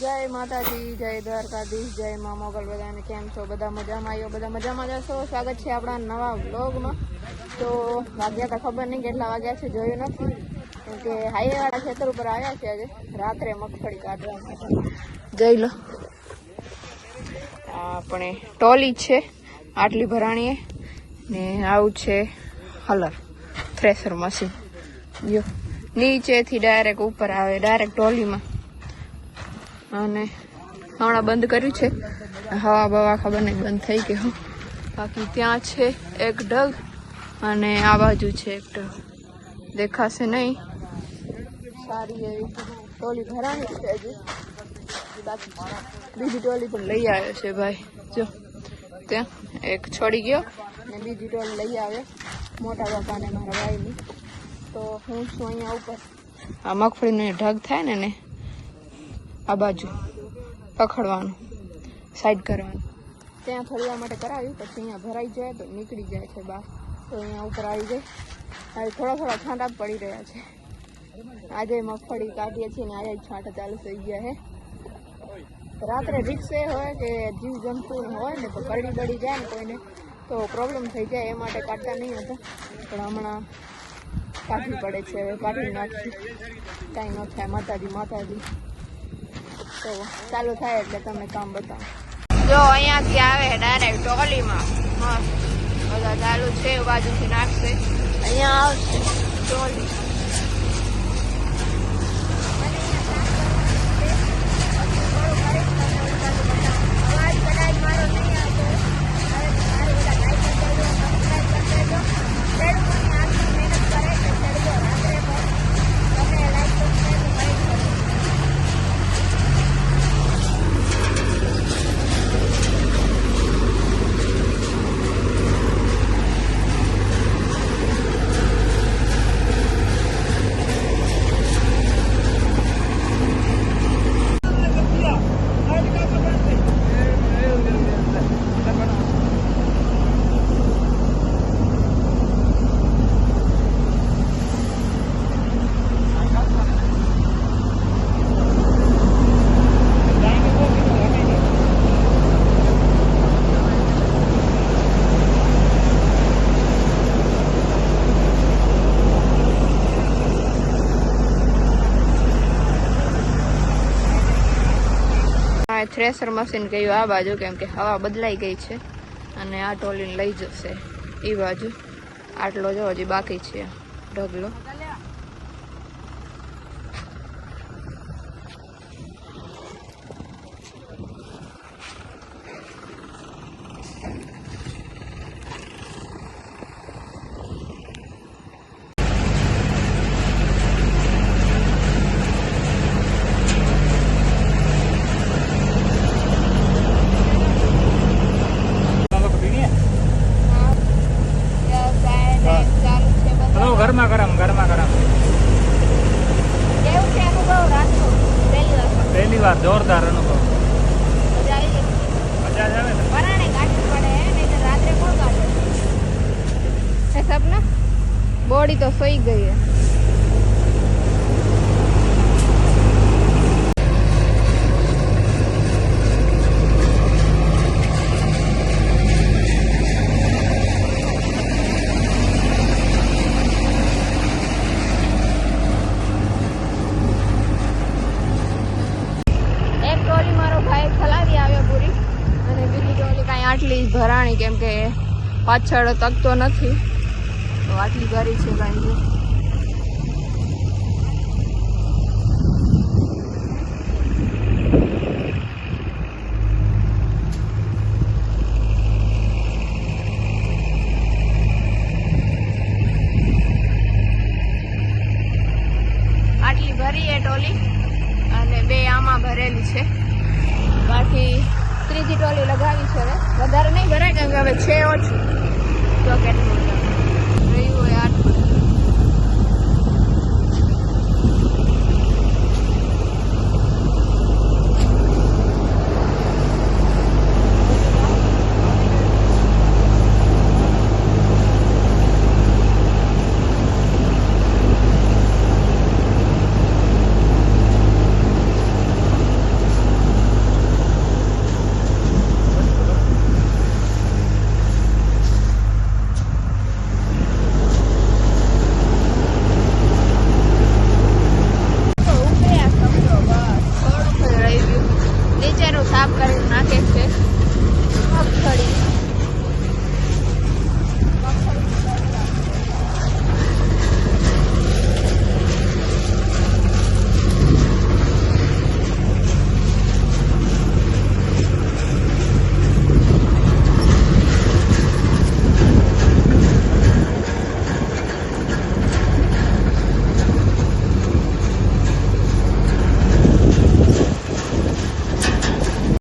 જય માતાજી, જય દ્વારકાધીશ, જય મા મોગલ બધાને કેમ છો? બધા મજામાં? આવ્યો બધા મજામાં જશો સ્વાગત છે આપણા નવા બ્લોગમાં તો વાગ્યા તો ખબર નહીં કેટલા વાગ્યા છે, જોયું નથી. કેમ કે હાઈવે વાળા ખેતર ઉપર આવ્યા છે આજે. રાત્રે મગફળી કાઢવા જઈ લો. આપણે ટોલી છે, આટલી ભરાણીએ. ને આવું છે હલર, થ્રેસર મશીન. જો નીચેથી ડાયરેક્ટ ઉપર આવે, ડાયરેક્ટ ટોલીમાં. અને હમણાં બંધ કર્યું છે. હવા બવા ખબર નહીં, બંધ થઈ હો. બાકી ત્યાં છે એક ઢગ અને આ બાજુ છે એક ઢગ. દેખાશે નહીં. સારી એવી ટોલી ભરાણી છે બાકી બીજી ટોલી પણ લઈ આવ્યો છે ભાઈ. જો, ત્યાં એક છોડી ગયો ને બીજી ટોલી લઈ આવ્યો. મોટા બાપાને મારા ભાઈની તો હું છું અહીંયા ઉપર. આ મગફળીનો ઢગ થાય ને ને આ બાજુ પકડવાનું સાઈડ કરવાનું. ત્યાં ફરવા માટે કરાવ્યું, પછી અહીંયા ભરાઈ જાય તો નીકળી જાય છે બહાર. તો અહીંયા ઉપર આવી જાય આજે થોડા થોડા છાંટા પડી રહ્યા છે. આજે મગફળી કાઢીએ છીએ ને આજે છાંટા ચાલુ થઈ ગયા છે. રાત્રે રિક્ષે હોય કે જીવ જંતુ હોય ને તો કરડી બળી જાય ને કોઈને, તો પ્રોબ્લેમ થઈ જાય એ માટે કાઢતા નહીં હતા. પણ હમણાં કાઢવી પડે છે, હવે કાઢી નાખી કાંઈ ન થાય, માતાજી માતાજી. તો ચાલુ થાય એટલે તમે કામ બતાવો. જો, અહીંયાથી આવે ડાયરેક્ટ ટોલીમાં મસ્ત. બધા ચાલુ છે, બાજુથી નાખશે. અહીંયા આવશે. ટોલી આ થ્રેસર મશીન ગયું આ બાજુ, કેમ કે હવા બદલાઈ ગઈ છે અને આ ટોલીને લઈ જશે. એ બાજુ આટલો જો હજી બાકી છે ઢગલો. જોરદાર અનુભવ. મજા આવી ને પરાણે કાઢવી પડે નહીં તો રાત્રે કોણ કાઢે હે સપના? બોડી તો સોઈ ગઈ હે એક ટ્રોલી મારો ભાઈ ખલાવી આવ્યો પૂરી અને બીજી ટ્રોલી કાંઈ આટલી ભરાણી કેમ કે પાછળ તકતો નથી. તો આટલી ભરી છે ગાંધી આટલી ભરી એ ટોલી અને બે આમાં ભરેલી છે. બાકી ત્રીજી ટોલી લગાવી છે હવે. વધારે નહીં. ભરાય કેમ કે હવે છે ઓછું. તો કેટલું રહ્યું હોય આ